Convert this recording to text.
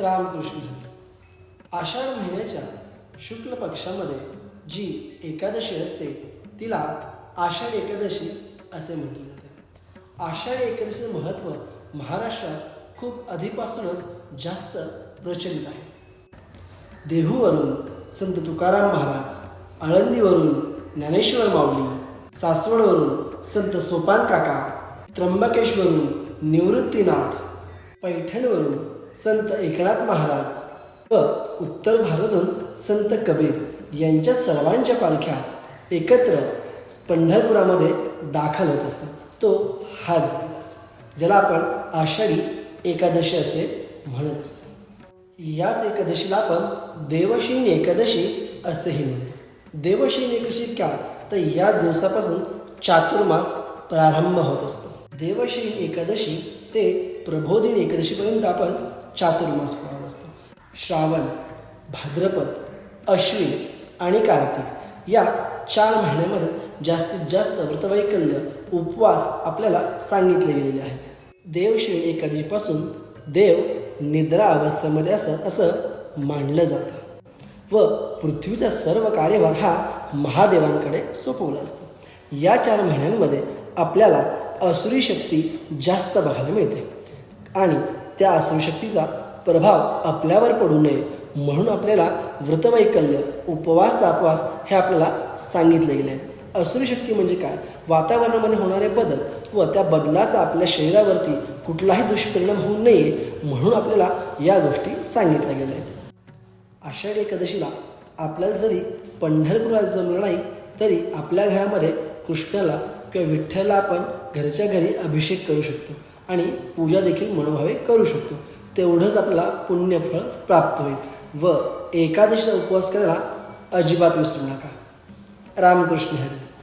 रामकृष्ण. आषाढ महिन्याच्या शुक्ल पक्षामध्ये जी एकादशी असते तिला आषाढ एकादशी असे म्हटले जाते. आषाढ एकादशीचं महत्त्व महाराष्ट्रात खूप आधीपासूनच जास्त प्रचलित आहे. देहूवरून संत तुकाराम महाराज आळंदीवरून ज्ञानेश्वर माऊली सासवडवरून संत सोपान काका त्र्यंबकेश्वरून निवृत्तीनाथ पैठणवरून संत एकनाथ महाराज व उत्तर भारतातून संत कबीर यांच्या सर्वांच्या पालख्या एकत्र पंढरपुरामध्ये दाखल होत असतात. तो हाच दिवस ज्याला आपण आषाढी एकादशी असे म्हणत असतो. याच एकादशीला आपण देवशीन एकादशी असेही म्हणतो. देवशीन एकादशी का? तर या दिवसापासून चातुर्मास प्रारंभ होत असतो. देवशीन एकादशी ते प्रबोधिनी एकादशीपर्यंत आपण चातुर्मास पर्व असतो. श्रावण भाद्रपद अश्विन आणि कार्तिक या चार महिन्यामध्ये जास्तीत जास्त व्रतवैकल्य उपवास आपल्याला सांगितले गेलेले आहेत. देवश्रेणी एकादशीपासून देव निद्रा अवस्थेमध्ये असतात असं मानलं जातं. व पृथ्वीचा सर्व कार्यभार हा महादेवांकडे सोपवला असतो. या चार महिन्यांमध्ये आपल्याला असुरी शक्ती जास्त बघायला मिळते. आणि त्या असुरी प्रभाव आपल्यावर पडू नये म्हणून आपल्याला व्रतवैकल्य उपवास तापवास हे आपल्याला सांगितले गेले. आहे असुरी शक्ती म्हणजे काय? वातावरणामध्ये होणारे बदल व त्या बदलाचा आपल्या शरीरावरती कुठलाही दुष्परिणाम होऊ नये म्हणून आपल्याला या गोष्टी सांगितल्या गेल्या आहेत. आषाढी एकादशीला आपल्याला जरी पंढरपुरात जमलं नाही तरी आपल्या घरामध्ये कृष्णाला किंवा विठ्ठलला आपण घरच्या घरी अभिषेक करू शकतो. आणि पूजा देखील मनोभावे करू शकतो. तेवढंच आपल्याला पुण्यफळ प्राप्त होईल. व एकादशीचा उपवास करायला अजिबात विसरू नका. रामकृष्ण हरी.